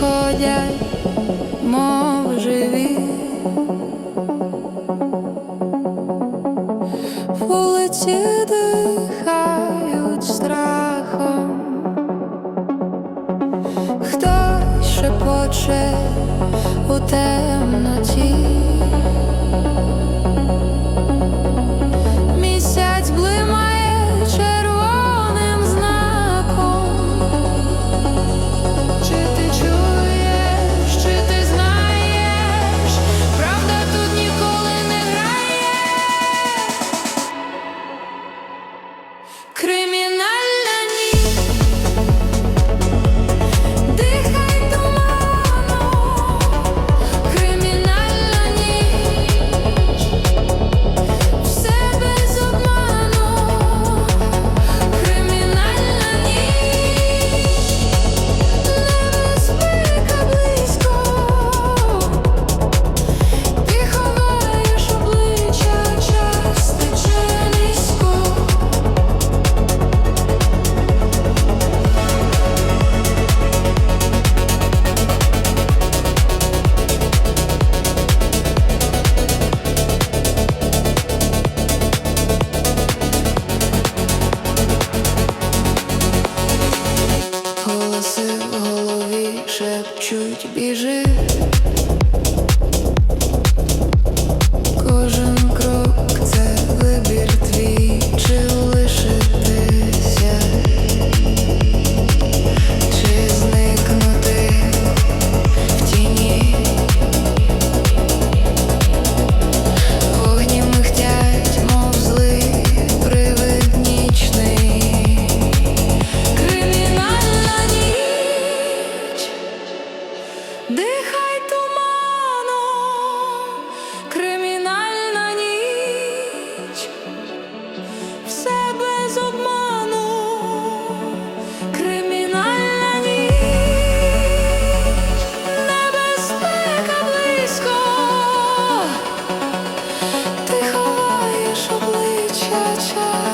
ходять, мов живі, вулиці дихають страхом, хто шепоче у темноті. дихай туманом, кримінальна ніч, все без обману, кримінальна ніч, небезпека близько, ти ховаєш обличчя.